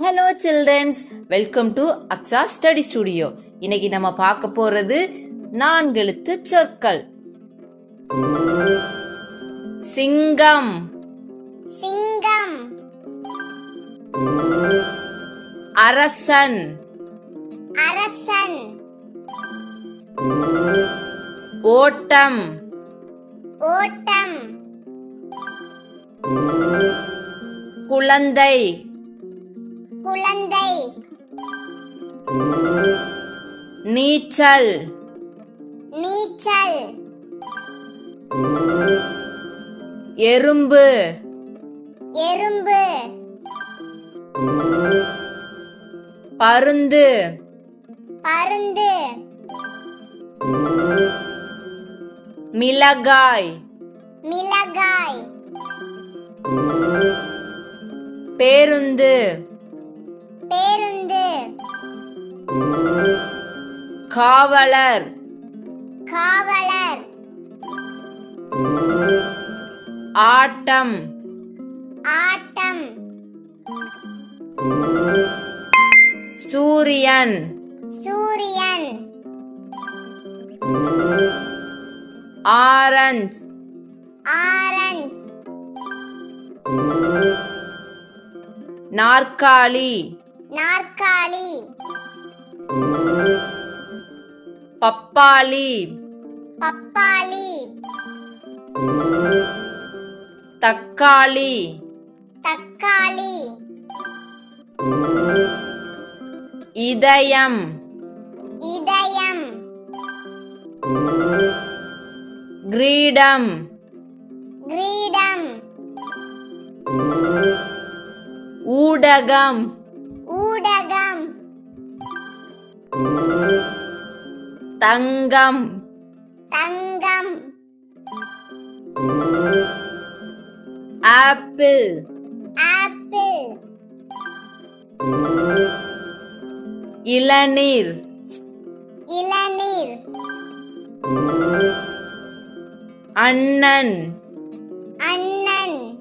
Hello childrens welcome to Aqsa study studio இன்னைக்கு நம்ம பார்க்க போறது நான்கெழுத்து சொற்கள். சிங்கம். சிங்கம். அரசன். அரசன். ஓட்டம். ஓட்டம். குழந்தை. குழந்தை. நீச்சல். நீச்சல். எறும்பு. எறும்பு. பருந்து. பருந்து. மிளகாய். மிளகாய். பேருந்து. பேருந்து. காவலர். காவலர். ஆட்டம். ஆட்டம். சூரியன். சூரியன். ஆரஞ்சு. ஆரஞ்சு. நாற்காலி. நாற்காலி. பப்பாளி. பப்பாளி. தக்காளி. தக்காளி. இதயம். இதயம். கிரீடம். கிரீடம். ஊடகம். தங்கம். தங்கம். ஆப்பிள். ஆப்பிள். இளநீர். இளநீர். அண்ணன். அண்ணன்.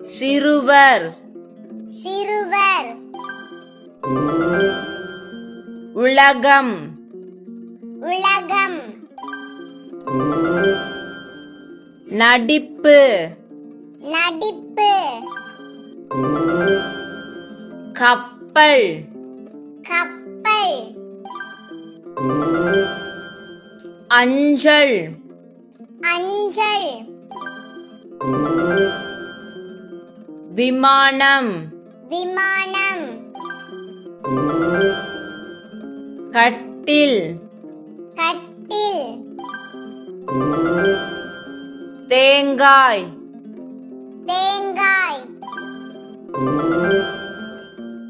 சிறுவர். சிறுவர். உலகம். உலகம். நடிப்பு. நடிப்பு. கப்பல். கப்பல். அஞ்சல். அஞ்சல். விமானம். விமானம். கட்டில். கட்டில். தேங்காய். தேங்காய்.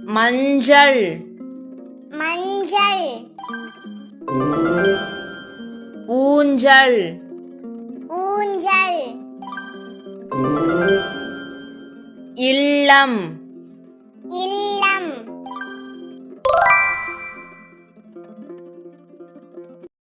மஞ்சள். மஞ்சள். ஊஞ்சல். ஊஞ்சல். இல்லம். இல்லம்.